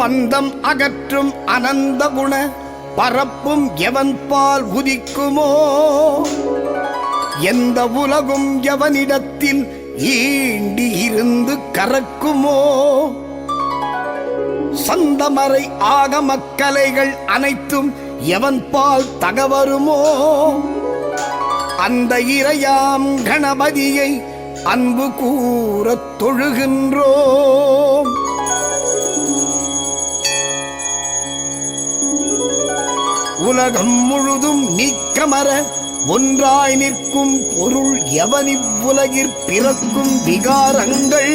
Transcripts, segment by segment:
பந்தம் அகற்றும் அனந்த குண பரப்பும் எவன் பால் உதிக்குமோ? எந்த உலகும் எவனிடத்தில் ஈண்டி இருந்து கறக்குமோ? சந்தமறை ஆகமக்கலைகள் அனைத்தும் எவன் பால் தகவருமோ அந்த இறையாம் கணபதியை அன்பு கூறத் தொழுகின்றோம். உலகம் முழுதும் நீக்கமர ஒன்றாய் நிற்கும் பொருள் எவனிவ்வுலகிற் பிறக்கும் விகாரங்கள்?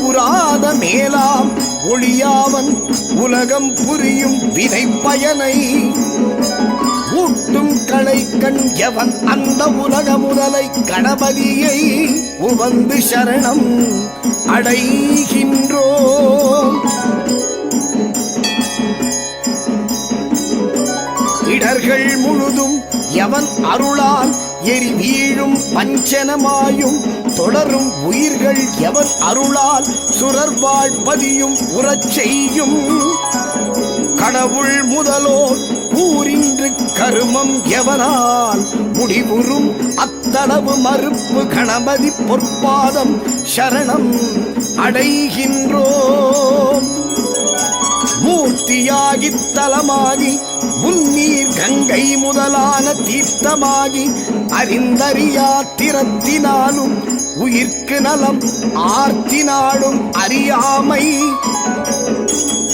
புராத மேலாம் ஒளியாவன் உலகம் புரியும் வினை பயனை ஊட்டும் களை கண் எவன் அந்த உலக முதலை கணபதியை உவந்து சரணம் அடைகின்றோம். இடர்கள் முழுதும் எவன் அருளால் எரி வீழும் பஞ்சனமாயும் தொடரும் உயிர்கள் எவன் அருளால் சுரர்வாழ் பதியும் உறச் செய்யும். கடவுள் முதலோர் ஊரின்று கருமம் எவனால் முடிவுறும் அத்தளவு மறுப்பு கணபதி பொற்பாதம் சரணம் அடைகின்றோம். மூர்த்தியாகி தலமாகி முன்னீர் கங்கை முதலான தீர்த்தமாகி அறிந்தறியா திறத்தினாலும் உயிர்க்கு நலம் ஆர்த்தினாலும் அறியாமை.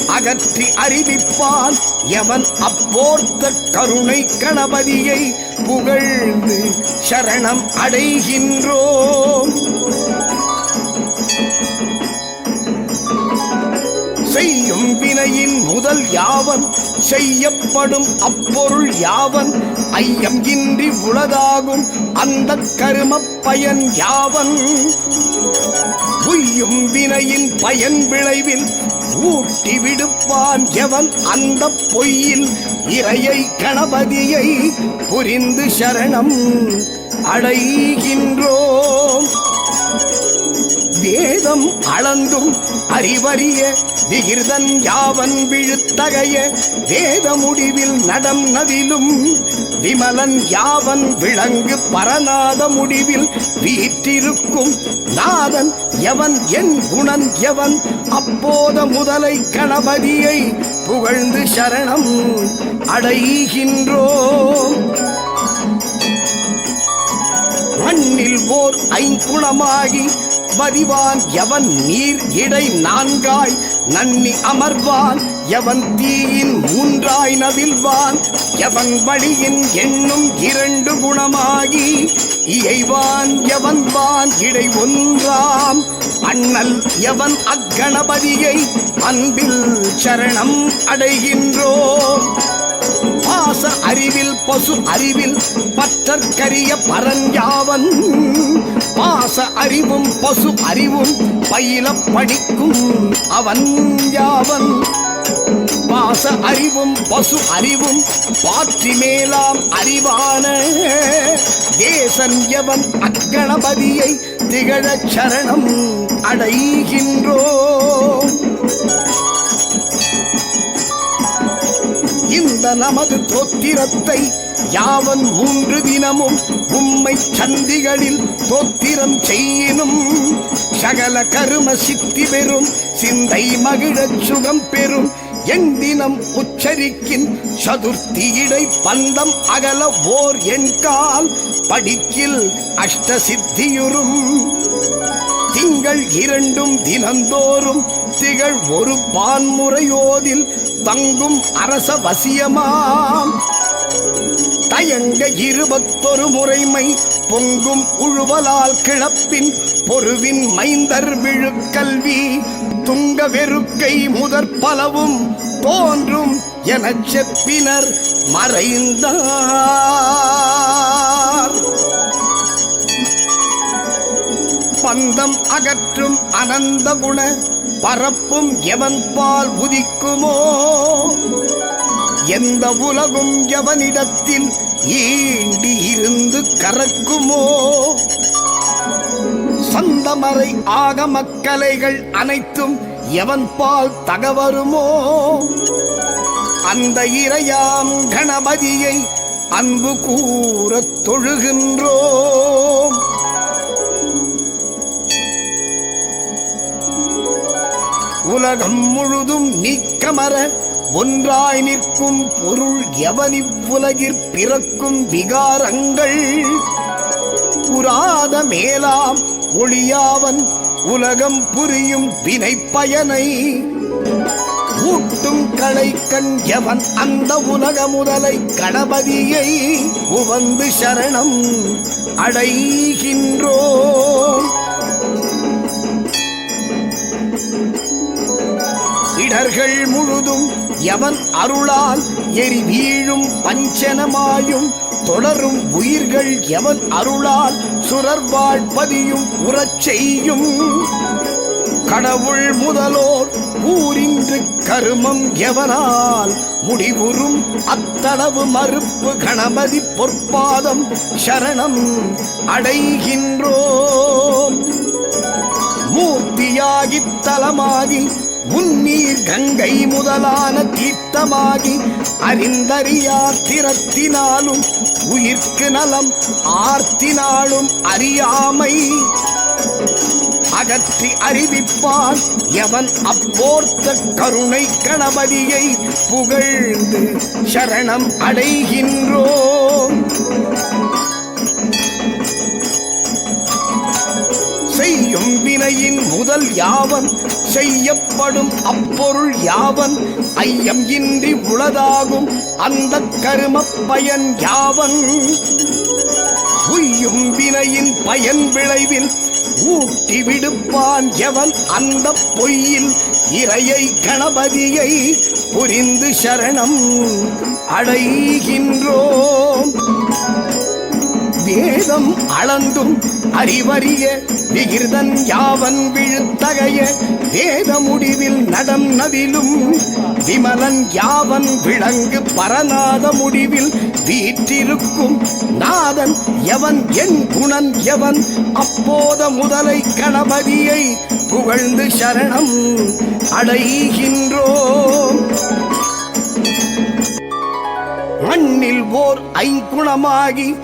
அகற்றி அறிவிப்பான் எவன் அப்போர்த்த கருணை கணபதியை புகழ்ந்து சரணம் அடைகின்றோம். வினையின் முதல் யாவன்? செய்யப்படும் அப்பொருள் யாவன்? ஐயம் இன்றி உளதாகும் அந்த கரும பயன் யாவன்? உய்யும் வினையின் பயன் விளைவில் ஊட்டி விடுப்பான் எவன்? அந்த பொய்யில் இறையை கணபதியை புரிந்து சரணம் அடைகின்றோம். வேதம் அளந்தும் அறிவறிய விகிர்தன் யாவன் விழுத்தகைய வேத முடிவில் நடம் நதிலும் விமலன் யாவன் விளங்கு பரநாத முடிவில் வீற்றிருக்கும் நாதன் எவன் என் குணன் எவன்? அப்போத முதலை கணபதியை புகழ்ந்து சரணம் அடைகின்றோம். மண்ணில் ஓர் ஐங்குணமாகி வதிவான் எவன் நீர் இடை நான்காய் நன்னி அமர்வான். எவன் தீயின் மூன்றாய் நவில்வான் எவன் வழியின் எண்ணும் இரண்டு குணமாகி இயைவான் எவன் வான் இடை ஒன்றாம். அண்ணல் எவன் அக்கணபதியை அன்பில் சரணம் அடைகின்றோம் பசு அறிவில் பற்றற்கரிய பரஞ்சாவன் பாச அறிவும் பசு அறிவும் பயில படிக்கும் அவன் யாவன். பாச அறிவும் பசு அறிவும் பாற்றி மேலாம் அறிவான தேசன் எவன் அக்கணபதியை திகழச் சரணம் அடைகின்றோம் சேர்ந்த நமது தோத்திரத்தை யாவன் மூன்று தினமும் உம்மை சந்திகளில் தோத்திரம் செய்யினும் சகல கரும சித்தி பெறும் சிந்தை மகிழச் சுகம் பெறும். எந்தினம் உச்சரிக்கின் சதுர்த்தி இடை பந்தம் அகல ஓர் எண்கால் படிக்கில் அஷ்ட சித்தியுறும் திங்கள் இரண்டும் தினந்தோறும் திகழ் ஒரு பான்முறையோதில் தங்கும் அரச வசியமாம். தயங்க இருபத்தொரு முறைமை பொங்கும் உழுவலால் கிளப்பின் பொருவின் மைந்தர் விழுக்கல்வி துங்க வெறுக்கை முதற் பலவும் தோன்றும் எனச் செப்பினர் மறைந்தார். பந்தம் அகற்றும் அனந்த குண பரப்பும் எவன் பால் உதிக்குமோ? எந்த உலகும் எவனிடத்தில் ஈண்டி இருந்து கறக்குமோ? சந்தமறை ஆகமக்கலைகள் அனைத்தும் எவன் பால் தகவருமோ அந்த இறையாம் கணபதியை அன்பு கூறத் தொழுகின்றோம். உலகம் முழுதும் நீக்கமர ஒன்றாய் நிற்கும் பொருள் எவனிவ்வுலகிற் பிறக்கும் விகாரங்கள்? புராத மேலாம் ஒளியாவன் உலகம் புரியும் வினைப்பயனை. ஊட்டும் களை கண் எவன் அந்த உலக முதலை கணபதியை உவந்து சரணம் அடைகின்றோம். இடர்கள் முழுதும் எவன் அருளால் எரி வீழும் பஞ்சனமாயும் தொடரும் உயிர்கள் எவன் அருளால் சுரர்வாழ் பதியும் உறச் செய்யும்? கடவுள் முதலோர் ஊரின்று கருமம் எவனால்? முடிவுறும் அத்தளவு மறுப்பு கணபதி பொற்பாதம் சரணம் அடைகின்றோம். மூர்த்தியாகித் தலமாகி உன்னீர் கங்கை முதலான தீர்த்தமாகி அறிந்தறியார் திறத்தினாலும் உயிர்க்கு நலம் ஆர்த்தினாலும் அறியாமை. அகற்றி அறிவிப்பான் எவன் அப்போர்த்த கருணை கணபதியை புகழ்ந்து சரணம் அடைகின்றோம். செய்யும் முதல் யாவன் செய்யப்படும் அப்பொருள் யாவன் ஐயம் இன்றி உளதாகும் அந்த கரும பயன் யாவன். உய்யும் வினையின் பயன் விளைவில் ஊட்டி விடுப்பான் எவன் அந்த பொய்யில் இறையை கணபதியை புரிந்து சரணம் அடைகின்றோம். வேதம் அளந்தும் அறிவறிய விகிர்தன் யாவன் விழுத்தகைய வேத முடிவில் நடம் நவிலும் விமலன் யாவன் விளங்கு பரநாத முடிவில் வீற்றிருக்கும் நாதன் எவன் என் குணன் எவன்? அப்போத முதலை கணபதியை புகழ்ந்து சரணம் அடைகின்றோம். மண்ணில் ஓர் ஐங்குணமாகி